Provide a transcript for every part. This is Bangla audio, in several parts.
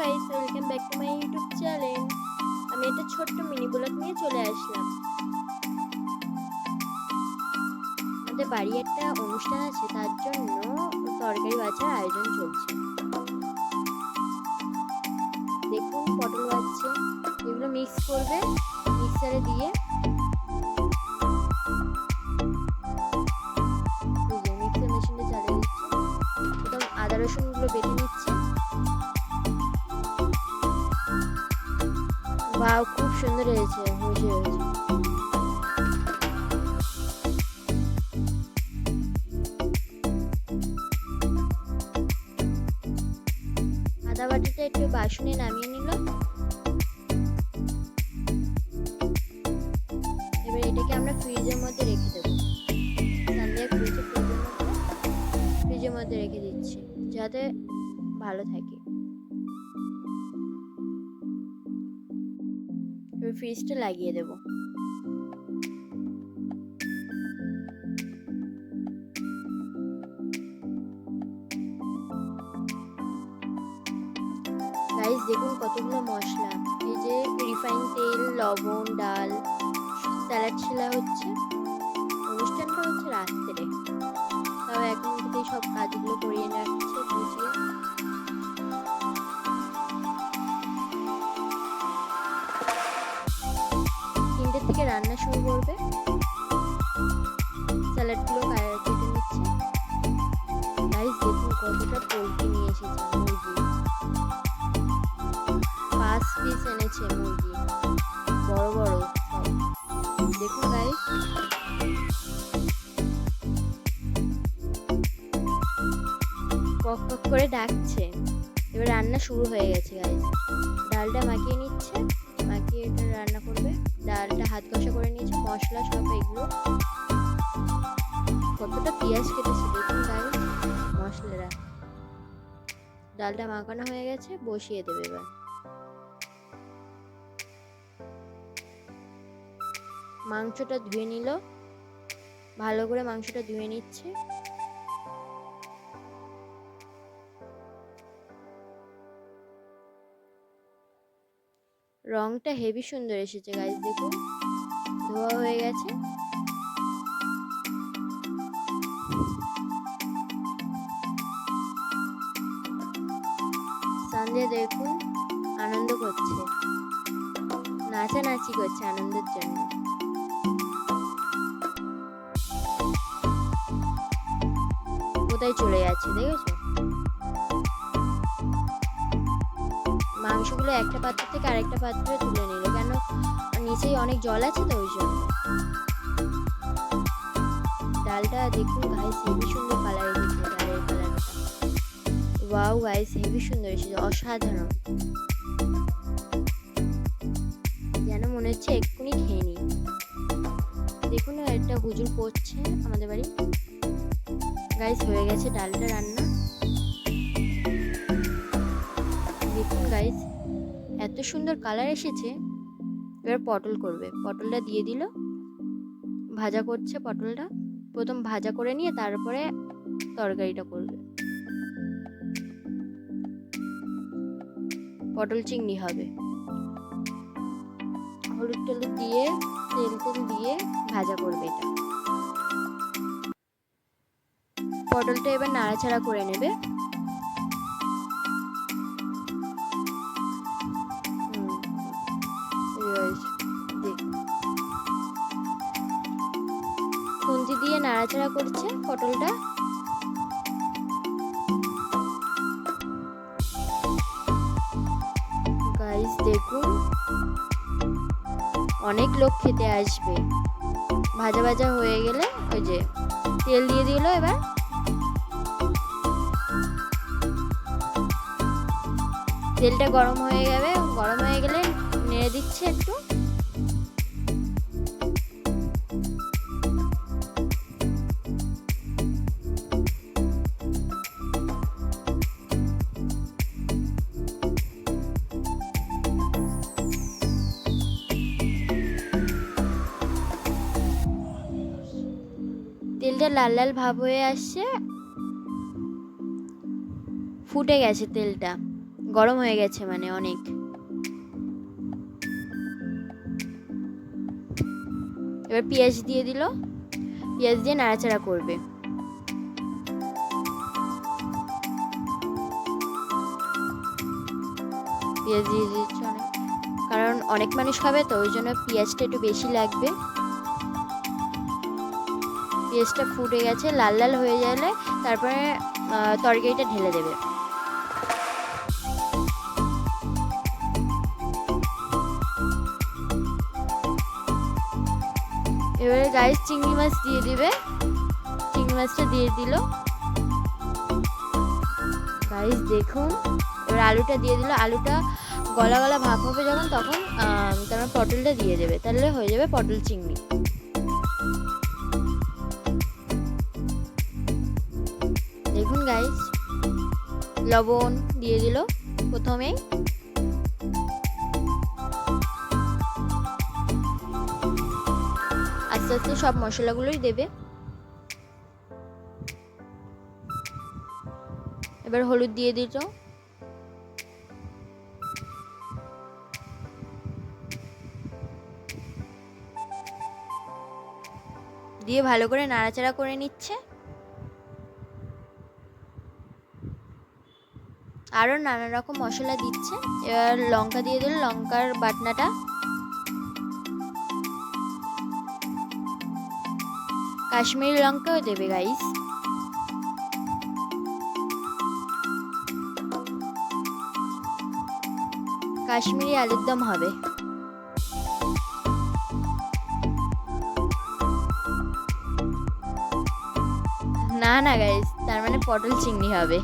Guys, welcome back to my YouTube channel. আমি একটা ছোট্ট মিনি ব্লগ নিয়ে চলে আসলাম। আমাদের বাড়ি একটা অনুষ্ঠান আছে, তার জন্য তরকারি বাজার আয়োজন চলছে। বাও খুব সুন্দর হয়েছে হয়েছে হয়েছে আদা বাটিটা একটু বাসনে নামিয়ে নিল এবার এটাকে আমরা ফ্রিজের মধ্যে রেখে দেবো। ফ্রিজে ফ্রিজের মধ্যে রেখে দিচ্ছি, যাতে ভালো থাকে। ফ্রিজটা লাগিয়ে দেব। গাইস দেখুন কতগুলো মশলা। এই যে রিফাইন তেল, লবণ, ডাল স্যালাড ছিলা হচ্ছে। অনুষ্ঠানটা হচ্ছে রাত্রে। তাও এখন থেকেই সব কাজগুলো করিয়ে রাখছে থেকে রান্না শুরু করবে। স্যালাডগুলো কেটে নিচ্ছে গাইস দেখুন কতটা পোলট্রি নিয়ে এসেছে, মুরগি। পাঁচ পিস এনেছে মুরগি। বড় বড় দেখুন গাইস কক কক করে ডাকছে। এবার রান্না শুরু হয়ে গেছে গাইস ডালটা মাখিয়ে নিচ্ছে। মাখিয়ে এটা রান্না করবে। ডালটা হাত কষা করে নিয়েছে, মশলা সব এগুলো। কতটা পেঁয়াজ কেটেছে দেখুন গাইস মশলাটা। ডালটা মাখানো হয়ে গেছে, বসিয়ে দেবে এবার। মাংসটা ধুয়ে নিল, ভালো করে মাংসটা ধুয়ে নিচ্ছে। রংটা হেভি সুন্দর এসেছে গাইজ দেখুন। ধোয়া হয়ে গেছে। সন্ধ্যে দেখুন, আনন্দ করছে। নাচানাচি করছে আনন্দের জন্য। কোথায় চলে যাচ্ছে দেখেছ? মাংসগুলো একটা পাত্র থেকে আরেকটা পাত্রে তুলে নিল। কেন? নিচেই অনেক জল আছে তো ওই জন্য। ডালটা দেখুন গাইস হেভি সুন্দর কালার এসেছে ডালের কালারটা ওয়াও গাইস হেভি সুন্দর এসেছে, অসাধারণ। যেন মনে হচ্ছে এক্ষুনি খেয়ে নিই। দেখুন একটা হুজুর পড়ছে আমাদের বাড়ি। গাইস হয়ে গেছে ডালটা রান্না। গাইস এত সুন্দর কালার এসেছে। এবার পটল করবে। পটলটা দিয়ে দিল। ভাজা করছে পটলটা। প্রথম ভাজা করে নিয়ে তারপরে তরকারিটা করবে। পটল চিংড়ি হবে। হলুদ টলুদ দিয়ে, তেল তেল দিয়ে ভাজা করবে এটা। পটলটা এবার নাড়াচাড়া করে নেবে। নাড়াচাড়া করছে পটলটা। গাইস দেখুন। অনেক লোক খেতে আসবে। ভাজা ভাজা হয়ে গেলে ওই যে তেল দিয়ে দিল এবার। তেলটা গরম হয়ে যাবে গরম হয়ে গেলে নেড়ে দিচ্ছে একটু। লাল লাল ভাব হয়ে আসছে। ফুটে গেছে তেলটা। গরম হয়ে গেছে মানে অনেক। এবার পেঁয়াজ দিয়ে দিল। পেঁয়াজ দিয়ে নাড়াচাড়া করবে। পেঁয়াজ দিয়ে দিচ্ছে অনেক। কারণ অনেক মানুষ খাবে তো, ওই জন্য পেঁয়াজটা একটু বেশি লাগবে। পেঁয়াজটা ফুটে গেছে, লাল লাল হয়ে গেলে তারপরে তরকারিটা ঢেলে দেবে। এবারে গাইস চিংড়ি মাছ দিয়ে দিবে। চিংড়ি মাছটা দিয়ে দিল। গাইস দেখুন, এবার আলুটা দিয়ে দিল। আলুটা গলা গলা ভাপ হবে যখন, তখন তারপর পটলটা দিয়ে দেবে। তাহলে হয়ে যাবে পটল চিংড়ি। দেখুন গাইস লবণ দিয়ে দিল প্রথমেই আস্তে আস্তে সব মশলাগুলোই দেবে। এবার হলুদ দিয়ে দিত দিয়ে ভালো করে নাড়াচাড়া করে নিচ্ছে। আরও নানা রকম মশলা দিচ্ছে। এবার লঙ্কা দিয়ে দিল, লঙ্কার বাটনাটা। কাশ্মীরি লঙ্কাও দেবে গাইস কাশ্মীরি আলুর দম হবে। না না গাইস তার মানে পটল চিংড়ি হবে।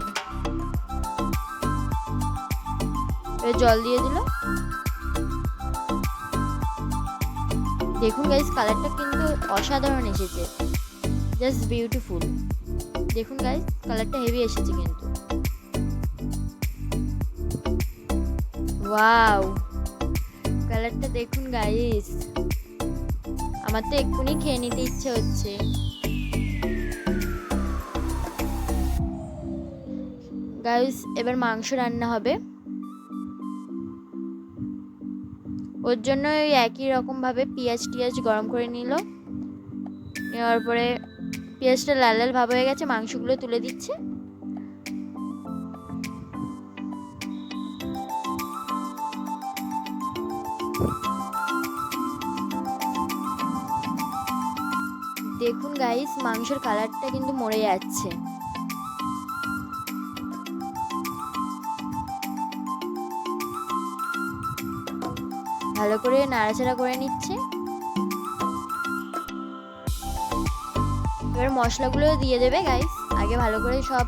জল দিয়ে দিল দেখুন গাইস কালারটা কিন্তু অসাধারণ এসেছে। জাস্ট বিউটিফুল দেখুন গাইস কালারটা হেভি এসেছে কিন্তু। ওয়াও কালারটা দেখুন গাইস আমার তো এক্ষুনি খেয়ে নিতে ইচ্ছে হচ্ছে। গাইস এবার মাংস রান্না হবে। ওর জন্য ওই একই রকমভাবে পেঁয়াজ টিয়াজ গরম করে নিল। নেওয়ার পরে পেঁয়াজটা লাল লাল ভাব হয়ে গেছে, মাংসগুলো তুলে দিচ্ছে। দেখুন গাইস মাংসের কালারটা কিন্তু মরে যাচ্ছে। ভালো করে নাড়াচাড়া করে নিচ্ছে। এবার মশলাগুলো দিয়ে দেবে গাইস আগে ভালো করে সব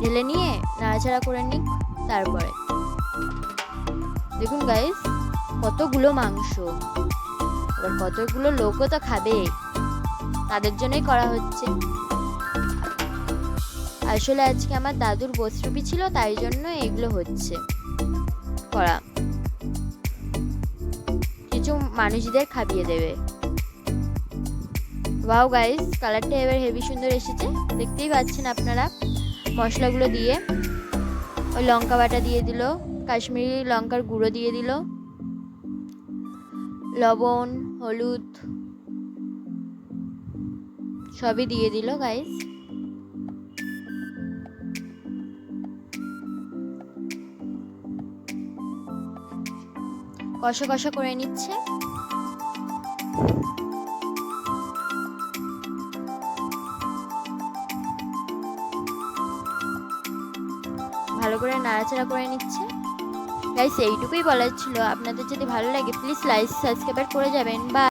ঢেলে নিয়ে নাড়াচাড়া করে নিক তারপরে। দেখুন গাইস কতগুলো মাংস। এবার কতগুলো লোকও তো খাবে। তাদের জন্যই করা হচ্ছে। আসলে আজকে আমার দাদুর বস্ত্রপি ছিল, তাই জন্য এগুলো হচ্ছে। করা। কিছু মানুষদের খাবিয়ে দেবে। ওয়াও গাইস কালারটা এবার হেভি সুন্দর এসেছে। দেখতেই পাচ্ছেন আপনারা। মশলাগুলো দিয়ে ওই লঙ্কা বাটা দিয়ে দিল, কাশ্মীরি লঙ্কার গুঁড়ো দিয়ে দিল, লবণ, হলুদ, সবই দিয়ে দিল গাইস কষা কষা করে নিচ্ছে। ভালো করে নাড়াচাড়া করে নিচ্ছে। গাইস এইটুকুই বলার ছিল। আপনাদের যদি ভালো লাগে প্লিজ লাইক সাবস্ক্রাইব করে যাবেন। বা